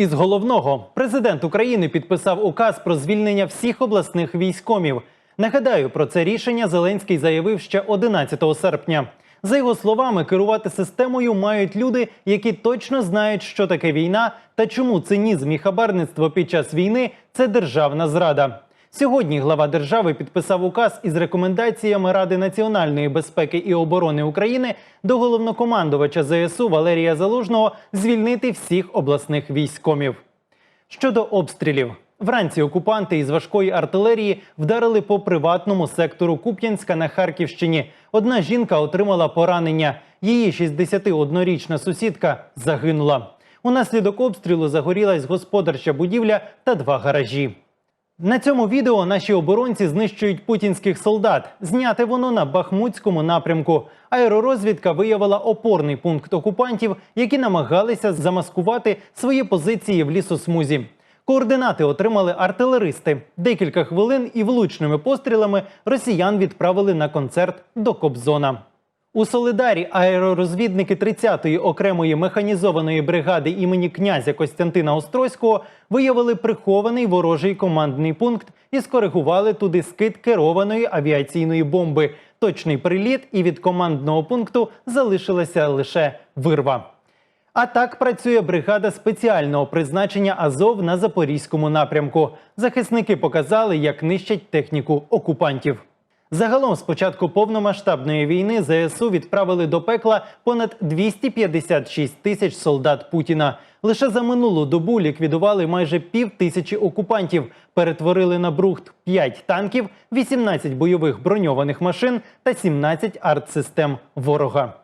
Із головного президент України підписав указ про звільнення всіх обласних військомів. Нагадаю, про це рішення Зеленський заявив ще 11 серпня. За його словами, керувати системою мають люди, які точно знають, що таке війна та чому цинізм і хабарництво під час війни це державна зрада. Сьогодні глава держави підписав указ із рекомендаціями Ради національної безпеки і оборони України до головнокомандувача ЗСУ Валерія Залужного звільнити всіх обласних військомів. Щодо обстрілів, вранці окупанти із важкої артилерії вдарили по приватному сектору Куп'янська на Харківщині. Одна жінка отримала поранення. Її 61-річна сусідка загинула. Унаслідок обстрілу загорілась господарча будівля та два гаражі. На цьому відео наші оборонці знищують путінських солдат. Зняте воно на Бахмутському напрямку. Аеророзвідка виявила опорний пункт окупантів, які намагалися замаскувати свої позиції в лісосмузі. Координати отримали артилеристи. Декілька хвилин і влучними пострілами росіян відправили на концерт до Кобзона. У Солидарі аеророзвідники 30-ї окремої механізованої бригади імені князя Костянтина Острозького виявили прихований ворожий командний пункт і скоригували туди скид керованої авіаційної бомби. Точний приліт, і від командного пункту залишилася лише вирва. А так працює бригада спеціального призначення Азов на запорізькому напрямку. Захисники показали, як нищать техніку окупантів. Загалом, з початку повномасштабної війни, ЗСУ відправили до пекла понад 256 тисяч солдат Путіна. Лише за минулу добу ліквідували майже пів тисячі окупантів, перетворили на брухт 5 танків, 18 бойових броньованих машин та 17 артсистем ворога.